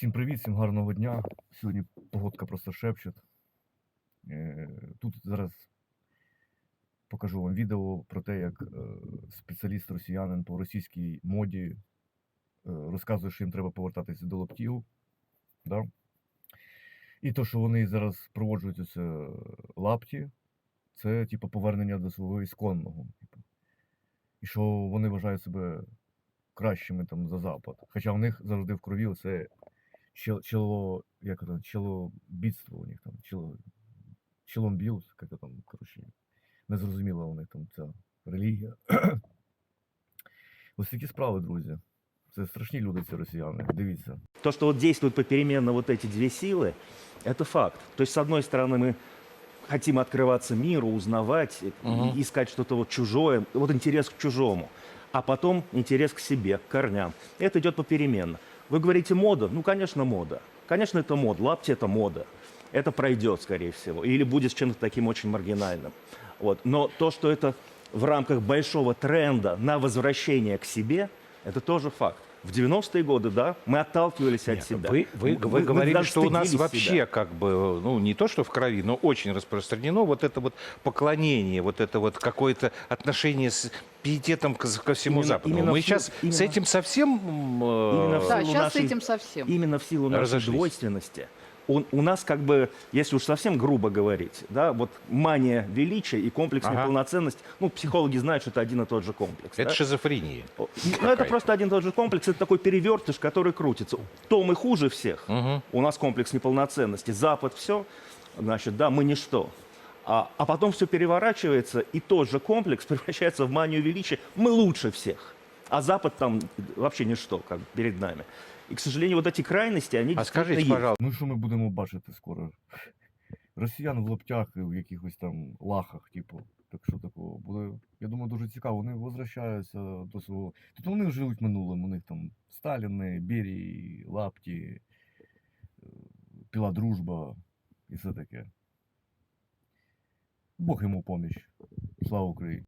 Всім привіт, всім гарного дня. Сьогодні погодка просто шепчет. Е, Тут зараз покажу вам відео про те, як е, спеціаліст росіянин по російській моді е, розказує, що їм треба повертатися до лаптів. Да? І то, що вони зараз проводжують оце лапті, це типу повернення до свого ісконного. Типу. І що вони вважають себе кращими там за Запад. Хоча в них завжди в крові це чел, чело, як это, челобітство у них там, чело, челомбіл, як там, коротше, незрозуміла у них там ця релігія. Ось такі справи, друзі. Це страшні люди, ці росіяни. Дивіться. То, что вот действуют попеременно вот эти две силы, это факт. То есть, с одной стороны, мы хотим открываться миру, узнавать, и- Мгм. и искать что-то вот чужое, вот интерес к чужому, а потом интерес к себе, к корням. Это идет попеременно. Вы говорите мода? Ну, конечно, мода. Конечно, это мода. Лапти – это мода. Это пройдет, скорее всего. Или будет с чем-то таким очень маргинальным. Вот. Но то, что это в рамках большого тренда на возвращение к себе, это тоже факт. В 90-е годы, да, мы отталкивались от Нет, себя. Вы, вы, вы мы говорили, что у нас вообще себя. как бы, ну не то, что в крови, но очень распространено вот это вот поклонение, вот это вот какое-то отношение с пиететом к- ко всему Именно- Западу. именно Мы силу- сейчас с именно- этим совсем... э, Именно в Да, силу сейчас с нашей- этим совсем. Именно в силу нашей Разошлись. двойственности. Он, у нас как бы, если уж совсем грубо говорить, да, вот мания величия и комплекс Ага. неполноценности, ну, психологи знают, что это один и тот же комплекс. Это да? шизофрения. Ну, это просто один и тот же комплекс, это такой перевертыш, который крутится. То мы хуже всех, Мгм. у нас комплекс неполноценности, Запад все, значит, да, мы ничто. А, а потом все переворачивается, и тот же комплекс превращается в манию величия. Мы лучше всех А Запад там вообще ничто, как бы, перед нами. И, к сожалению, вот эти крайности, они А действительно скажите, есть. пожалуйста, Ну і що ми будемо бачити скоро? Росіян в лаптях і в якихось там лахах, типу. Так що такого буде, я думаю, дуже цікаво. Вони возвращаються до свого. Тут вони живуть минулим. У них там Сталіни, Берії, Лапті, е, піла дружба і все таке. Бог йому поміч. Слава Україні!